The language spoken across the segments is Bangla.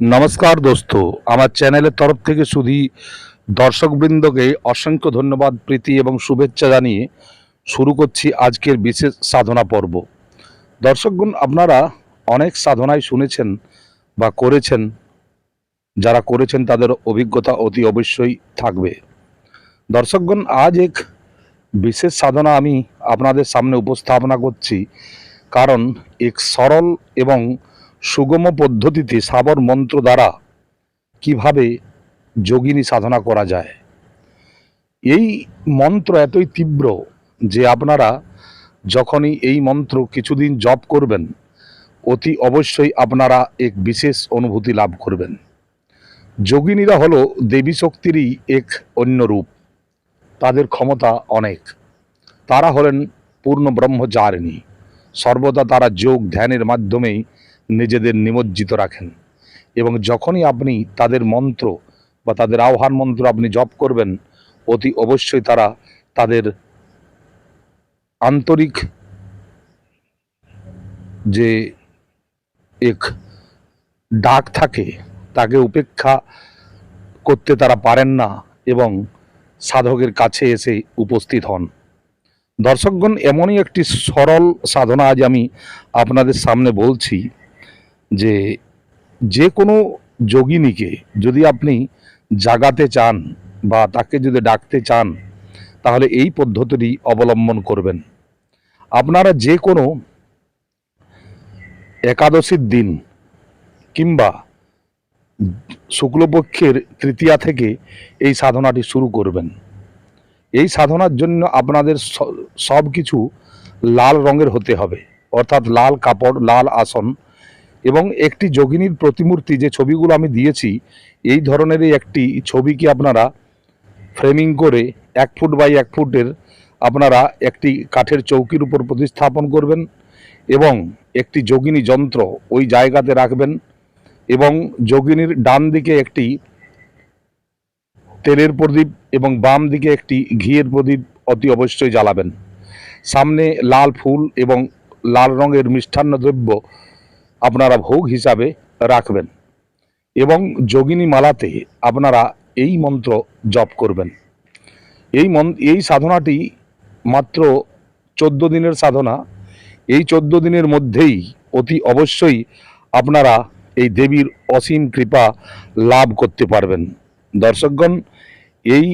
নমস্কার দোস্ত। আমার চ্যানেলের তরফ থেকে শুধু দর্শকবৃন্দকে অসংখ্য ধন্যবাদ, প্রীতি এবং শুভেচ্ছা জানিয়ে শুরু করছি আজকের বিশেষ সাধনা পর্ব। দর্শকগণ, আপনারা অনেক সাধনায় শুনেছেন বা করেছেন। যারা করেছেন তাদের অভিজ্ঞতা অতি অবশ্যই থাকবে। দর্শকগণ, আজ এক বিশেষ সাধনা আমি আপনাদের সামনে উপস্থাপনা করছি। কারণ, এক সরল এবং সুগম পদ্ধতিতে সাবর মন্ত্র দ্বারা কীভাবে যোগিনী সাধনা করা যায়? এই মন্ত্র এতই তীব্র যে আপনারা যখনই এই মন্ত্র কিছুদিন জপ করবেন, অতি অবশ্যই আপনারা এক বিশেষ অনুভূতি লাভ করবেন। যোগিনীরা হলো দেবী শক্তিরই এক অন্য রূপ। তাদের ক্ষমতা অনেক। তারা হলেন পূর্ণ ব্রহ্মচারিণী। সর্বদা তারা যোগ ধ্যানের মাধ্যমেই নিজেদের নিমজ্জিত রাখেন। এবং যখনই আপনি তাদের মন্ত্র বা তাদের আহ্বান মন্ত্র আপনি জপ করবেন, অতি অবশ্যই তারা তাদের আন্তরিক যে এক ডাক থাকে, তাকে উপেক্ষা করতে তারা পারেন না এবং সাধকের কাছে এসে উপস্থিত হন। দর্শকগণ, এমনই একটি সরল সাধনা আজ আমি আপনাদের সামনে বলছি। যে যে কোনো যোগিনীকে যদি আপনি জাগাতে চান বা তাকে যদি ডাকতে চান, তাহলে এই পদ্ধতিটি অবলম্বন করবেন। আপনারা যে কোনো একাদশীর দিন কিংবা শুক্লপক্ষের তৃতীয়া থেকে এই সাধনাটি শুরু করবেন। এই সাধনার জন্য আপনাদের সব কিছু লাল রঙের হতে হবে, অর্থাৎ লাল কাপড়, লাল আসন এবং একটি যোগিনীর প্রতিমূর্তি যে ছবিগুলো আমি দিয়েছি, এই ধরনেরই একটি ছবিকে আপনারা ফ্রেমিং করে এক ফুট বাই এক ফুটের আপনারা একটি কাঠের চৌকির উপর প্রতিস্থাপন করবেন এবং একটি যোগিনী যন্ত্র ওই জায়গাতে রাখবেন এবং যোগিনীর ডান দিকে একটি তেলের প্রদীপ এবং বাম দিকে একটি ঘিয়ের প্রদীপ অতি অবশ্যই জ্বালাবেন। সামনে লাল ফুল এবং লাল রঙের মিষ্টান্ন দ্রব্য আপনারা ভোগ হিসাবে রাখবেন এবং যোগিনী মালাতে আপনারা এই মন্ত্র জপ করবেন। এই মন, এই সাধনাটি মাত্র চোদ্দ দিনের সাধনা। এই চোদ্দ দিনের মধ্যেই অতি অবশ্যই আপনারা এই দেবীর অসীম কৃপা লাভ করতে পারবেন। দর্শকগণ, এই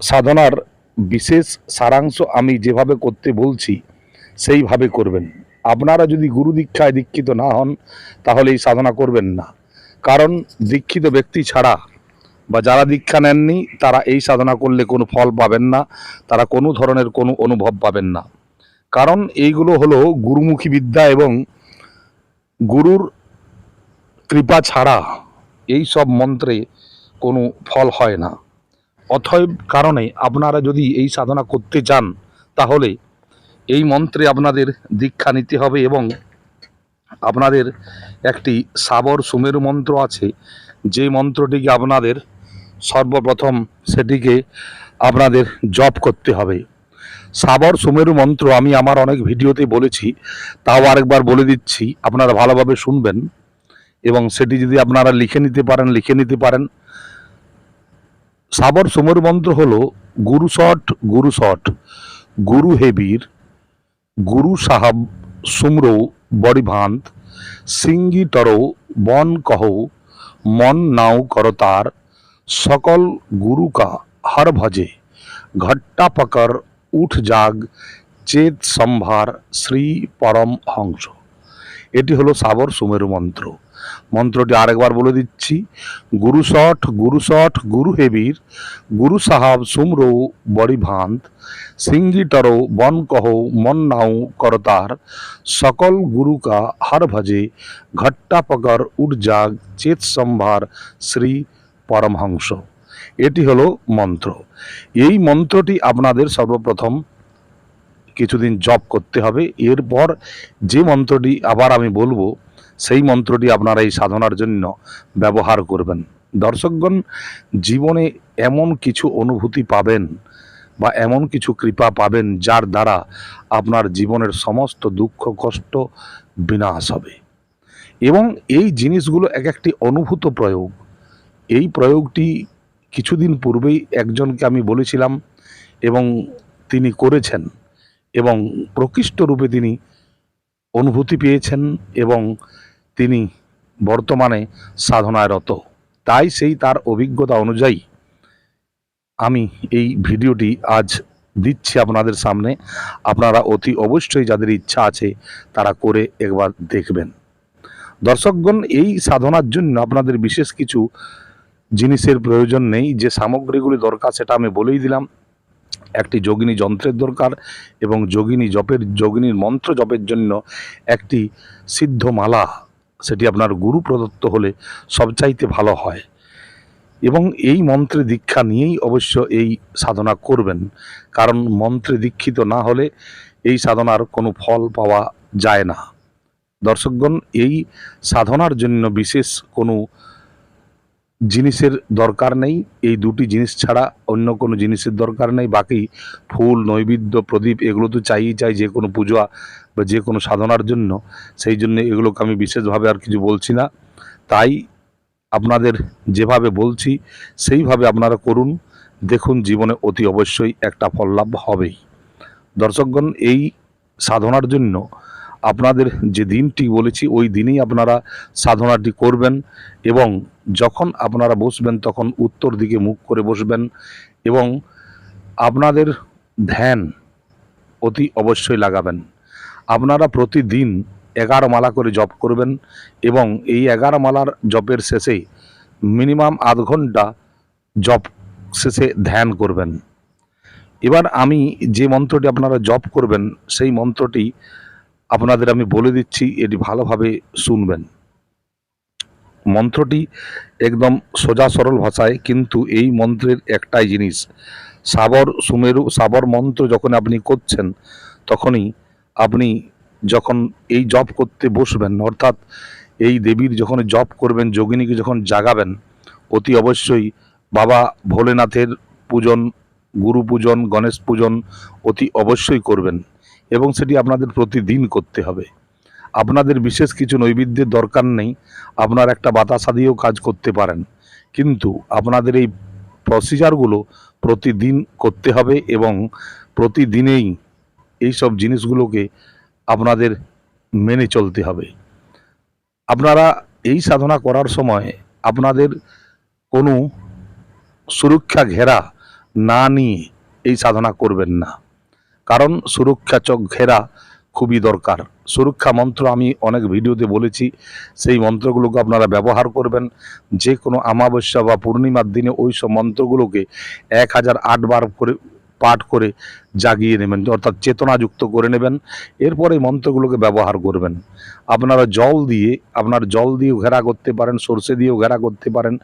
সাধনার বিশেষ সারাংশ আমি যেভাবে করতে বলছি, সেইভাবে করবেন। আপনারা যদি গুরু দীক্ষায় দীক্ষিত না হন, তাহলে এই সাধনা করবেন না। কারণ দীক্ষিত ব্যক্তি ছাড়া বা যারা দীক্ষা নেননি, তারা এই সাধনা করলে কোনো ফল পাবেন না, তারা কোনো ধরনের কোনো অনুভব পাবেন না। কারণ এইগুলো হলো গুরুমুখী বিদ্যা এবং গুরুর কৃপা ছাড়া এই সব মন্ত্রে কোনো ফল হয় না। অথব কারণে আপনারা যদি এই সাধনা করতে চান, তাহলে এই মন্ত্রে আপনাদের দীক্ষা নিতে হবে এবং আপনাদের একটি সাবর সুমেরু মন্ত্র আছে, যে মন্ত্রটিকে আপনাদের সর্বপ্রথম সেটিকে আপনাদের জপ করতে হবে। সাবর সুমেরু মন্ত্র আমি আমার অনেক ভিডিওতে বলেছি, তাও আরেকবার বলে দিচ্ছি, আপনারা ভালোভাবে শুনবেন এবং সেটি যদি আপনারা লিখে নিতে পারেন, লিখে নিতে পারেন। সাবর সুমেরু মন্ত্র হলো, গুরু শট গুরু শট গুরু হেবীর গুরু সাহাব সুমরো বড়িভান্ত, সিঙ্গি টরৌ বন কহ, মন নাও করতার সকল গুরু কা হর ভজে। ঘট্টা পকর, উঠ জাগ, চেত সম্ভার, শ্রী পরম হংস। এটি হলো সাবর সুমেরু মন্ত্র। মন্ত্রটি আরেকবার বলে দিচ্ছি। গুরু শট গুরু শট গুরু হেবীর গুরু সাহাব সুমরৌ বড়ি ভান্ত সিঙ্গি টরো বন কহো মন নাও করতার সকল গুরু কা হর ভজে, ঘট্টা পকর উঠ জাগ চেত সম্ভার শ্রী পরমহংস। এটি হলো মন্ত্র। এই মন্ত্রটি আপনাদের সর্বপ্রথম কিছুদিন জপ করতে হবে। এরপর যে মন্ত্রটি আবার আমি বলব সেই মন্ত্রটি আপনারা এই সাধনার জন্য ব্যবহার করবেন। দর্শকগণ, জীবনে এমন কিছু অনুভূতি পাবেন বা এমন কিছু কৃপা পাবেন যার দ্বারা আপনার জীবনের সমস্ত দুঃখ, কষ্ট বিনাশ হবে। এবং এই জিনিসগুলো এক একটি অনুভূত প্রয়োগ। এই প্রয়োগটি কিছুদিন পূর্বেই একজনকে আমি বলেছিলাম এবং তিনি করেছেন এবং প্রকৃষ্ট রূপে তিনি অনুভূতি পেয়েছেন এবং তিনি বর্তমানে সাধনায় রত তাই সেই তার অভিজ্ঞতা অনুযায়ী আমি এই ভিডিওটি আজ দিচ্ছি আপনাদের সামনে। আপনারা অতি অবশ্যই যাদের ইচ্ছা আছে তারা করে একবার দেখবেন। দর্শকগণ, এই সাধনার জন্য আপনাদের বিশেষ কিছু জিনিসের প্রয়োজন নেই। যে সামগ্রীগুলি দরকার সেটা আমি বলেই দিলাম। একটি যোগিনী যন্ত্রের দরকার এবং যোগিনী জপের, যোগিনীর মন্ত্র জপের জন্য একটি সিদ্ধ মালা সেটি আপনার গুরু প্রদত্ত হলে সবচাইতে ভালো হয়। এবং এই মন্ত্রে দীক্ষা নিয়েই অবশ্য এই সাধনা করবেন। কারণ মন্ত্রে দীক্ষিত না হলে এই সাধনার কোনো ফল পাওয়া যায় না। দর্শকগণ, এই সাধনার জন্য বিশেষ কোনো জিনিসের দরকার নেই, এই দুটি জিনিস ছাড়া অন্য কোনো জিনিসের দরকার নেই। বাকি ফুল, নৈবেদ্য, প্রদীপ এগুলো তো চাইই চাই যে কোনো পূজা বা যে কোনো সাধনার জন্য। সেই জন্য এগুলোকে আমি বিশেষভাবে আর কিছু বলছি না। তাই আপনাদের যেভাবে বলছি, সেইভাবে আপনারা করুন। দেখুন, জীবনে অতি অবশ্যই একটা ফল লাভ হবেই। দর্শকগণ, এই সাধনার জন্য আপনাদের যে দিনটি বলেছি, ওই দিনেই আপনারা সাধনাটি করবেন এবং যখন আপনারা বসবেন তখন উত্তর দিকে মুখ করে বসবেন এবং আপনাদের ধ্যান অতি অবশ্যই লাগাবেন। আপনারা প্রতিদিন এগারো মালা করে জপ করবেন এবং এই এগারো মালার জপের শেষে মিনিমাম আধ ঘণ্টা জপ শেষে ধ্যান করবেন। এবার আমি যে মন্ত্রটি আপনারা জপ করবেন, সেই মন্ত্রটি আপনাদের আমি বলে দিচ্ছি, এটি ভালোভাবে শুনবেন। মন্ত্রটি একদম সোজা সরল ভাষায়, কিন্তু এই মন্ত্রের একটাই জিনিস। সাবর সুমেরু, সাবর মন্ত্র যখন আপনি করছেন, তখনই আপনি যখন এই জপ করতে বসবেন, অর্থাৎ এই দেবীর যখন জপ করবেন, যোগিনীকে যখন জাগাবেন, অতি অবশ্যই বাবা ভোলেনাথের পূজন গুরু পূজন গণেশ পূজন অতি অবশ্যই করবেন। এবং সেটি আপনাদের প্রতিদিন করতে হবে। আপনাদের বিশেষ কিছু নৈবেদ্যের দরকার নেই, আপনার একটা বাতাসা দিয়েও কাজ করতে পারেন। কিন্তু আপনাদের এই প্রসিজারগুলো প্রতিদিন করতে হবে এবং প্রতিদিনেই এই সব জিনিসগুলোকে আপনাদের মেনে চলতে হবে। আপনারা এই সাধনা করার সময় আপনাদের কোনো সুরক্ষা ঘেরা না নিয়ে এই সাধনা করবেন না। কারণ সুরক্ষা চক ঘেরা খুবই দরকার। সুরক্ষা মন্ত্র আমি অনেক ভিডিওতে বলেছি, সেই মন্ত্রগুলোকে আপনারা ব্যবহার করবেন। যে কোনো অমাবস্যা বা পূর্ণিমার দিনে ওই সব মন্ত্রগুলোকে এক হাজার আটবার করে পাঠ করে জাগিয়ে নেবেন, অর্থাৎ চেতনাযুক্ত করে নেবেন। এরপরে এই মন্ত্রগুলোকে ব্যবহার করবেন। আপনারা জল দিয়ে, আপনার জল দিয়েও ঘেরা করতে পারেন, সর্ষে দিয়েও ঘেরা করতে পারেন।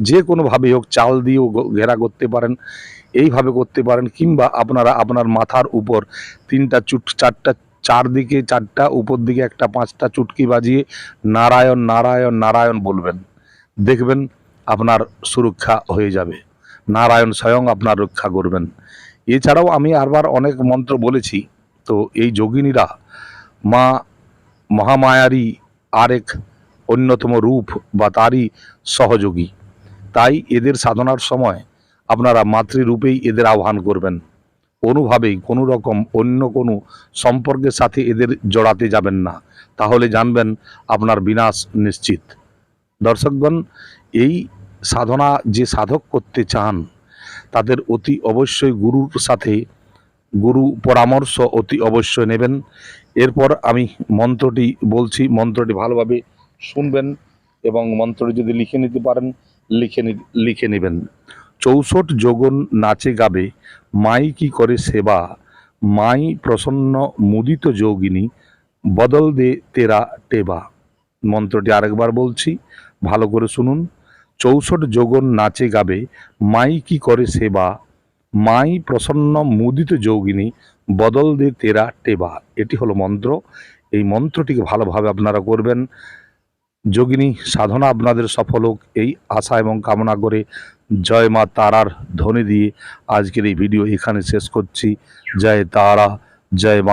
যে কোনোভাবে হোক, চাল দিয়েও ঘেরা করতে পারেন। এইভাবে করতে পারেন কিংবা আপনারা আপনার মাথার উপর তিনটা চুট, চারটা, চারদিকে চারটা উপর দিকে একটা, পাঁচটা চুটকি বাজিয়ে নারায়ণ নারায়ণ নারায়ণ বলবেন। দেখবেন আপনার সুরক্ষা হয়ে যাবে। নারায়ণ স্বয়ং আপনার রক্ষা করবেন। এছাড়াও আমি আরবার অনেক মন্ত্র বলেছি, তো এই যোগিনীরা মা মহামায়ারই আরেক অন্যতম রূপ বা তারই সহযোগী। তাই এদের সাধনার সময় আপনারা মাতৃরূপেই এদের আহ্বান করবেন। কোনোভাবেই কোনো রকম অন্য কোনো সম্পর্কের সাথে এদের জড়াতে যাবেন না। তাহলে জানবেন আপনার বিনাশ নিশ্চিত। দর্শকগণ, এই সাধনা যে সাধক করতে চান, তাদের অতি অবশ্যই গুরুর সাথে গুরু পরামর্শ অতি অবশ্যই নেবেন। এরপর আমি মন্ত্রটি বলছি, মন্ত্রটি ভালোভাবে শুনবেন এবং মন্ত্রটি যদি লিখে নিতে পারেন, লিখে লিখে নেবেন। চৌষট যোগন নাচে গাবে, মাই কি করে সেবা, মাই প্রসন্ন মুদিত যোগিনী, বদল দে তেরা টেবা। মন্ত্রটি আরেকবার বলছি, ভালো করে শুনুন। চৌষট যোগন নাচে গাবে, মাই কি করে সেবা, মাই প্রসন্ন মুদিত যোগিনী, বদল দে তেরা টেবা। এটি হলো মন্ত্র। এই মন্ত্রটিকে ভালোভাবে আপনারা করবেন। যোগিনী, সাধনা আপনাদের সফল হোক। এই আশা এবং কামনা করে জয় মা তারার ধ্বনি দিয়ে আজকের এই ভিডিও এখানে শেষ করছি। জয় তারা, জয় মা